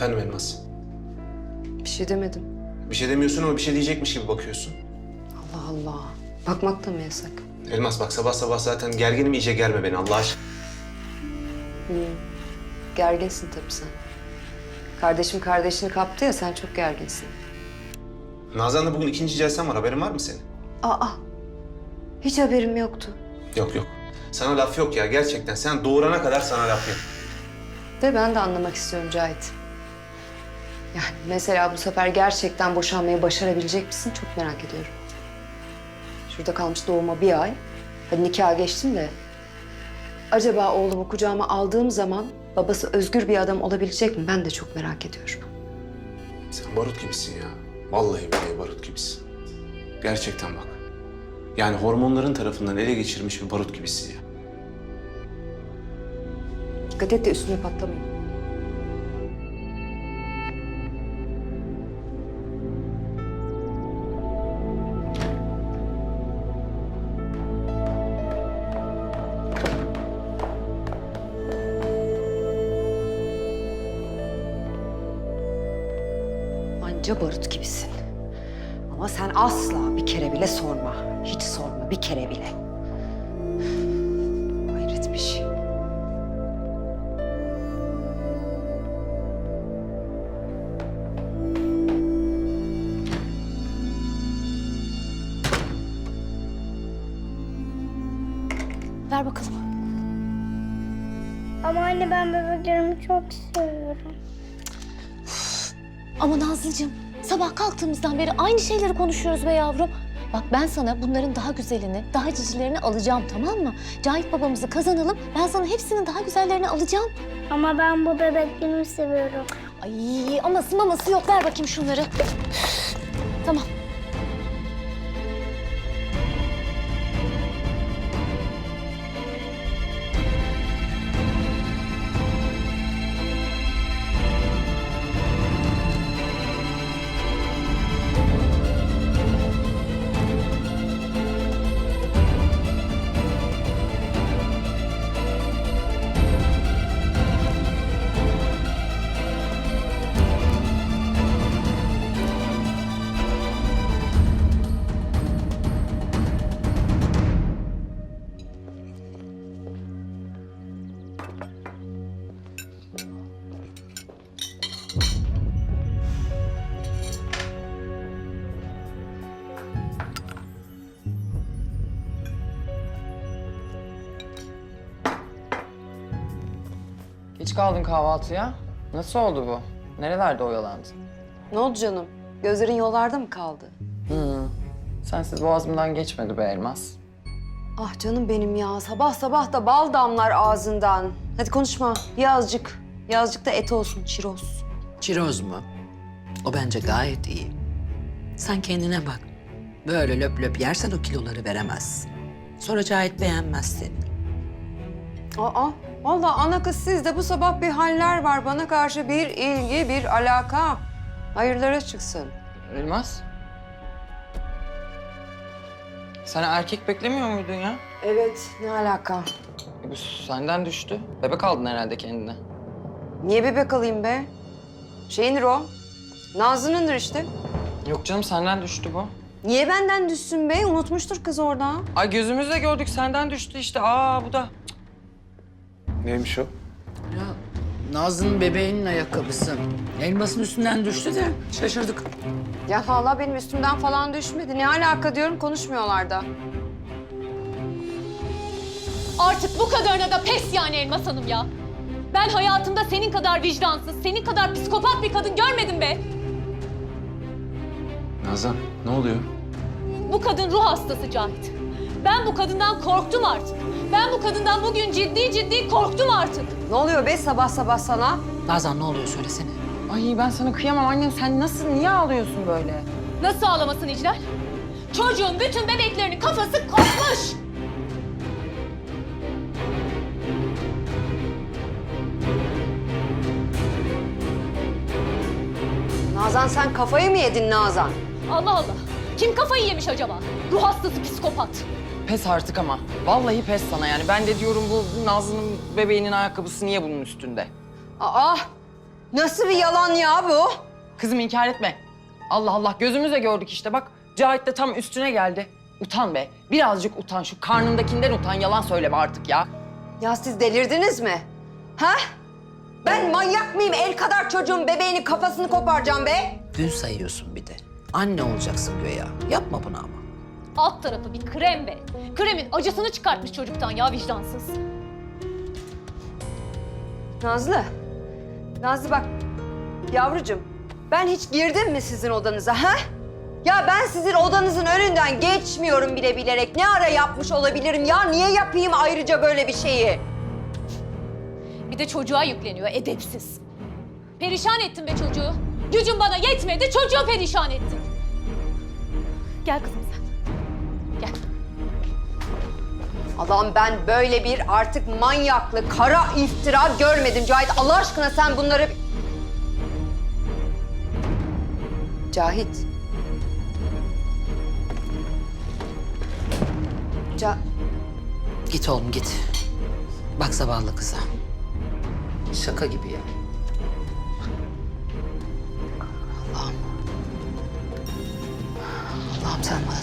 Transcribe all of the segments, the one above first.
Efendim Elmas. Bir şey demedim. Bir şey demiyorsun ama bir şey diyecekmiş gibi bakıyorsun. Allah Allah. Bakmak da mı yasak? Elmas bak sabah sabah zaten gerginim iyice germe beni Allah aşkına. Gerginsin tabii sen. Kardeşim kardeşini kaptı ya sen çok gerginsin. Nazan'la bugün ikinci celsen var haberin var mı senin? Aa. Hiç haberim yoktu. Yok yok. Sana laf yok ya gerçekten. Sen doğurana kadar sana laf yok. De ben de anlamak istiyorum Cahit. Yani mesela bu sefer gerçekten boşanmayı başarabilecek misin çok merak ediyorum. Şurada kalmış doğuma bir ay. Hadi nikaha geçtim de. Acaba oğlumu kucağıma aldığım zaman babası özgür bir adam olabilecek mi? Ben de çok merak ediyorum. Sen barut gibisin ya. Vallahi billahi barut gibisin. Gerçekten bak. Yani hormonların tarafından ele geçirmiş bir barut gibisin ya. Dikkat et de üstüne patlamayın. Anca barut gibisin. Ama sen asla bir kere bile sorma. Hiç sorma bir kere bile. Hayret bir şey. Ver bakalım. Ama anne ben bebeklerimi çok seviyorum. Ama Nazlıcığım sabah kalktığımızdan beri aynı şeyleri konuşuyoruz be yavrum. Bak ben sana bunların daha güzelini, daha cicilerini alacağım tamam mı? Cahit babamızı kazanalım. Ben sana hepsinin daha güzellerini alacağım. Ama ben bu bebeklerimi seviyorum. Ay aması maması yok. Ver bakayım şunları. tamam. Kaldın kahvaltıya. Nasıl oldu bu? Nerelerde oyalandın? Ne oldu canım? Gözlerin yollarda mı kaldı? Hı. Sensiz boğazımdan geçmedi be Elmas. Ah canım benim ya. Sabah sabah da bal damlar ağzından. Hadi konuşma. Ye azıcık. Ye azıcık da et olsun. Çiroz. Çiroz mu? O bence gayet iyi. Sen kendine bak. Böyle löp löp yersen o kiloları veremezsin. Sonra Cahit beğenmez seni. Aa, vallahi ana kız sizde bu sabah bir haller var. Bana karşı bir ilgi, bir alaka. Hayırlara çıksın. Elmas? Sen erkek beklemiyor muydun ya? Evet, ne alaka? E, Bu senden düştü. Bebek aldın herhalde kendine. Niye bebek alayım be? Şeyindir o. Nazlı'nındır işte. Yok canım senden düştü bu. Niye benden düşsün be? Unutmuştur kız orada. Ay gözümüzle gördük senden düştü işte. Aa bu da. Neymiş o? Ya Nazlı'nın bebeğinin ayakkabısı. Elmasın üstünden düştü de şaşırdık. Ya vallahi benim üstümden falan düşmedi. Ne alaka diyorum konuşmuyorlar da. Artık bu kadarına da pes yani Elmas Hanım ya. Ben hayatımda senin kadar vicdansız, senin kadar psikopat bir kadın görmedim be. Nazan ne oluyor? Bu kadın ruh hastası Cahit. Ben bu kadından korktum artık. Ben bu kadından bugün ciddi ciddi korktum artık. Ne oluyor be sabah sabah sana? Nazan ne oluyor söylesene. Ay ben sana kıyamam annem. Sen nasıl, niye ağlıyorsun böyle? Nasıl ağlamasın İclal? Çocuğun bütün bebeklerinin kafası kopmuş. Nazan sen kafayı mı yedin Nazan? Allah Allah. Kim kafayı yemiş acaba? Ruh hastası psikopat. Pes artık ama. Vallahi pes sana yani. Ben de diyorum bu Nazlı'nın bebeğinin ayakkabısı niye bunun üstünde? Aa! Nasıl bir yalan ya bu? Kızım inkar etme. Allah Allah gözümüzle gördük işte bak. Cahit de tam üstüne geldi. Utan be. Birazcık utan. Şu karnındakinden utan. Yalan söyleme artık ya. Ya siz delirdiniz mi? Ha? Ben manyak mıyım? El kadar çocuğun bebeğinin kafasını koparacağım be. Gün sayıyorsun bir de. Anne olacaksın güya. Yapma bunu ama. Alt tarafı bir krem be. Kremin acısını çıkartmış çocuktan ya vicdansız. Nazlı. Nazlı bak. Yavrucuğum ben hiç girdim mi sizin odanıza ha? Ya ben sizin odanızın önünden geçmiyorum bile bilerek. Ne ara yapmış olabilirim ya? Niye yapayım ayrıca böyle bir şeyi? Bir de çocuğa yükleniyor edepsiz. Perişan ettin be çocuğu. Gücün bana yetmedi çocuğu perişan ettin. Gel kızım Allah'ım ben böyle bir artık manyaklı, kara iftira görmedim Cahit. Allah aşkına sen bunları... Cahit. Ca... Git oğlum git. Bak zavallı kıza. Şaka gibi ya. Allah'ım. Allah'ım sen bana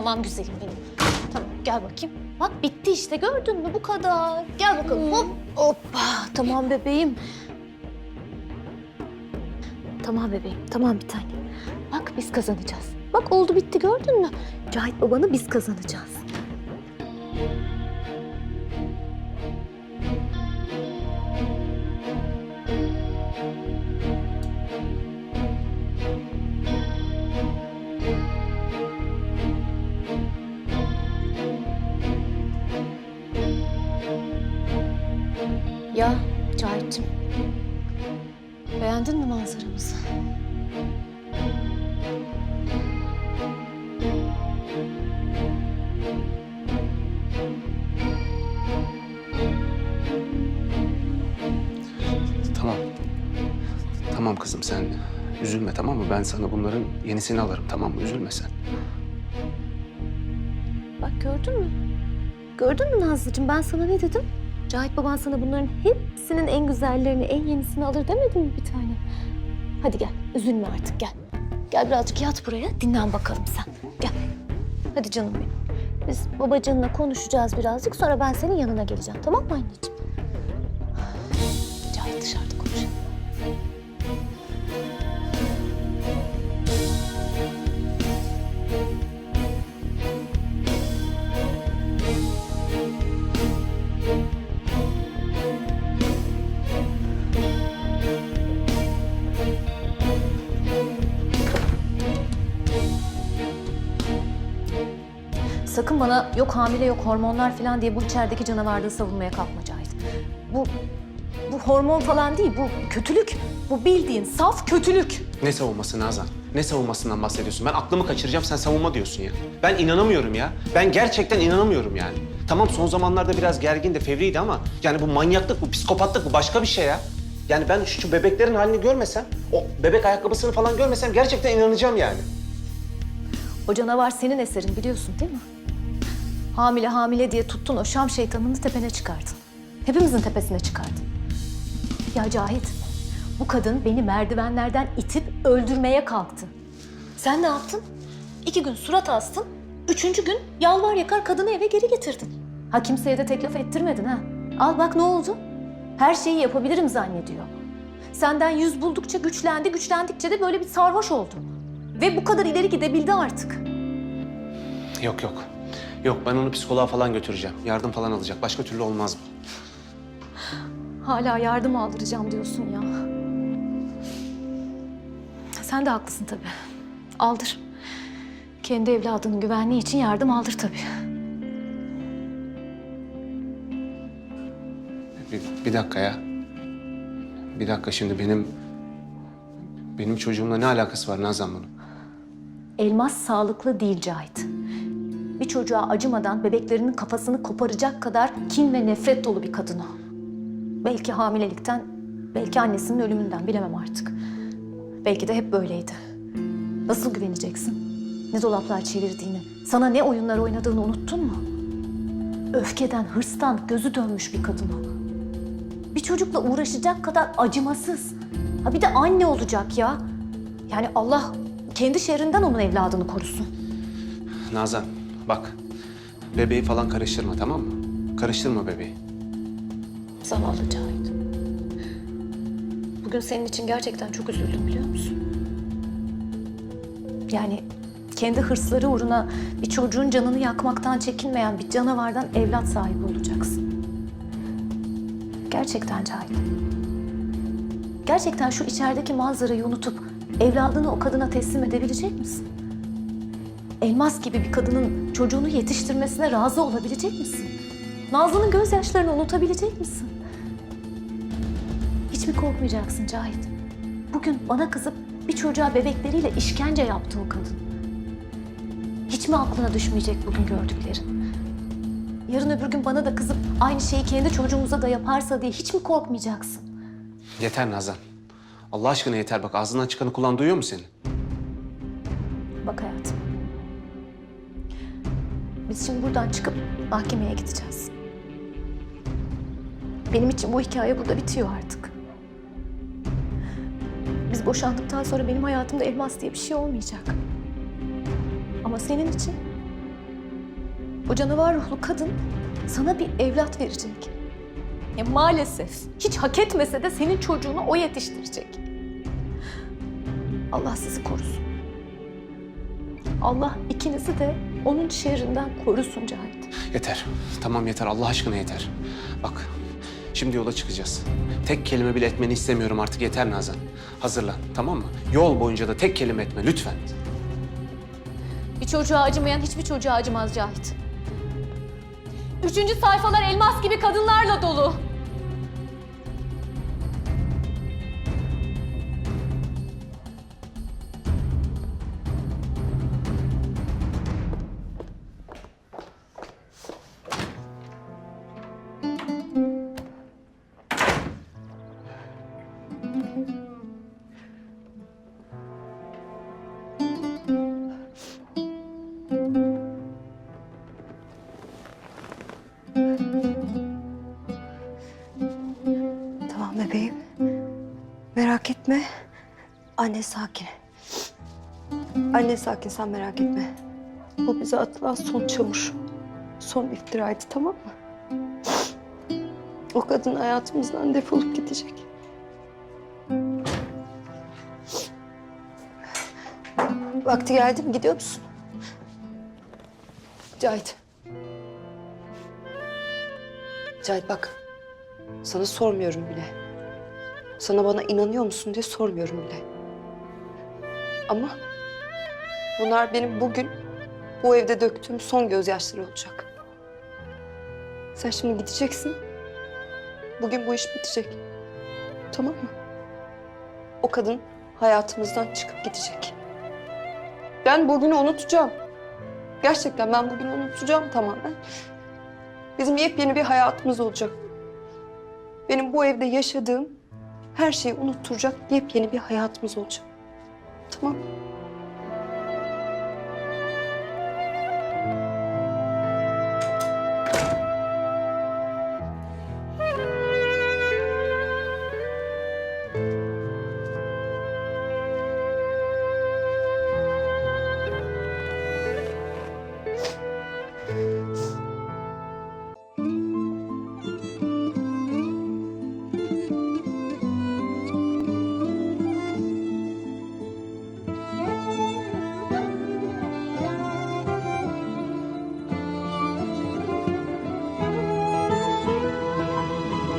Tamam güzelim benim. Tamam gel bakayım. Bak bitti işte gördün mü bu kadar. Gel bakalım hop hoppa. Tamam bebeğim. Tamam bebeğim tamam bir tane. Bak biz kazanacağız. Bak oldu bitti gördün mü? Cahit babanı biz kazanacağız. Tamam kızım sen üzülme tamam mı? Ben sana bunların yenisini alırım tamam mı? Üzülme sen. Bak gördün mü? Gördün mü Nazlıcığım ben sana ne dedim? Cahit baban sana bunların hepsinin en güzellerini, en yenisini alır demedim mi bir tane? Hadi gel, üzülme artık gel. Gel birazcık yat buraya, dinlen bakalım sen. Gel. Hadi canım benim. Biz babacığınla konuşacağız birazcık, sonra ben senin yanına geleceğim. Tamam mı anneciğim? Cahit dışarıda Sakın bana yok hamile yok hormonlar falan diye bu içerideki canavarlığı savunmaya kalkma Cahit. Bu, bu hormon falan değil, bu kötülük. Bu bildiğin saf kötülük. Ne savunması Nazan? Ne savunmasından bahsediyorsun? Ben aklımı kaçıracağım sen savunma diyorsun ya. Ben inanamıyorum ya. Ben gerçekten inanamıyorum yani. Tamam son zamanlarda biraz gergin de fevriydi ama yani bu manyaklık, bu psikopatlık bu başka bir şey ya. Yani ben şu, şu bebeklerin halini görmesem, o bebek ayakkabısını falan görmesem gerçekten inanacağım yani. O canavar senin eserin biliyorsun değil mi? Hamile hamile diye tuttun o Şam şeytanını tepene çıkardın. Hepimizin tepesine çıkardın. Ya Cahit, bu kadın beni merdivenlerden itip öldürmeye kalktı. Sen ne yaptın? İki gün surat astın, üçüncü gün yalvar yakar kadını eve geri getirdin. Ha kimseye de teklif ettirmedin ha. Al bak ne oldu? Her şeyi yapabilirim zannediyor. Senden yüz buldukça güçlendi, güçlendikçe de böyle bir sarhoş oldu. Ve bu kadar ileri gidebildi artık. Yok yok. Yok ben onu psikoloğa falan götüreceğim. Yardım falan alacak. Başka türlü olmaz bu. Hala yardım aldıracağım diyorsun ya. Sen de haklısın tabii. Aldır. Kendi evladının güvenliği için yardım aldır tabii. Bir, bir dakika ya. Bir dakika şimdi benim... Benim çocuğumla ne alakası var Nazan bunun? Elmas sağlıklı değil Cahit. Bir çocuğa acımadan bebeklerinin kafasını koparacak kadar kin ve nefret dolu bir kadın o. Belki hamilelikten, belki annesinin ölümünden bilemem artık. Belki de hep böyleydi. Nasıl güveneceksin? Ne dolaplar çevirdiğini, sana ne oyunlar oynadığını unuttun mu? Öfkeden, hırstan gözü dönmüş bir kadın o. Bir çocukla uğraşacak kadar acımasız. Ha bir de anne olacak ya. Yani Allah kendi şerrinden onun evladını korusun. Nazan bak. Bebeği falan karıştırma tamam mı? Karıştırma bebeği. Zavallı Cahit. Bugün senin için gerçekten çok üzüldüm biliyor musun? Yani kendi hırsları uğruna bir çocuğun canını yakmaktan çekinmeyen bir canavardan evlat sahibi olacaksın. Gerçekten Cahit. Gerçekten şu içerideki manzarayı unutup evladını o kadına teslim edebilecek misin? Elmas gibi bir kadının çocuğunu yetiştirmesine razı olabilecek misin? Nazlı'nın gözyaşlarını unutabilecek misin? Hiç mi korkmayacaksın Cahit? Bugün bana kızıp bir çocuğa bebekleriyle işkence yaptı o kadın. Hiç mi aklına düşmeyecek bugün gördüklerin? Yarın öbür gün bana da kızıp aynı şeyi kendi çocuğumuza da yaparsa diye hiç mi korkmayacaksın? Yeter Nazan. Allah aşkına yeter bak ağzından çıkanı kulağın duyuyor mu seni? Bak hayatım. Biz şimdi buradan çıkıp mahkemeye gideceğiz. Benim için bu hikaye burada bitiyor artık. Biz boşandıktan sonra benim hayatımda elmas diye bir şey olmayacak. Ama senin için o canavar ruhlu kadın sana bir evlat verecek. Ya maalesef hiç hak etmese de senin çocuğunu o yetiştirecek. Allah sizi korusun. Allah ikinizi de onun şerrinden korusun Cahit. Yeter. Tamam yeter Allah aşkına yeter. Bak şimdi yola çıkacağız. Tek kelime bile etmeni istemiyorum artık yeter Nazan. Hazırlan tamam mı? Yol boyunca da tek kelime etme lütfen. Bir çocuğa acımayan hiçbir çocuğa acımaz Cahit. Üçüncü sayfalar elmas gibi kadınlarla dolu. Anne sakin. Anne sakin sen merak etme. O bize atılan son çamur. Son iftiraydı tamam mı? O kadın hayatımızdan defolup gidecek. Vakti geldi mi gidiyor musun? Cahit. Cahit bak. Sana sormuyorum bile. Sana bana inanıyor musun diye sormuyorum bile. Ama bunlar benim bugün bu evde döktüğüm son gözyaşları olacak. Sen şimdi gideceksin. Bugün bu iş bitecek. Tamam mı? O kadın hayatımızdan çıkıp gidecek. Ben bugünü unutacağım. Gerçekten ben bugünü unutacağım tamamen. Bizim yepyeni bir hayatımız olacak. Benim bu evde yaşadığım her şeyi unutturacak yepyeni bir hayatımız olacak. Tamam.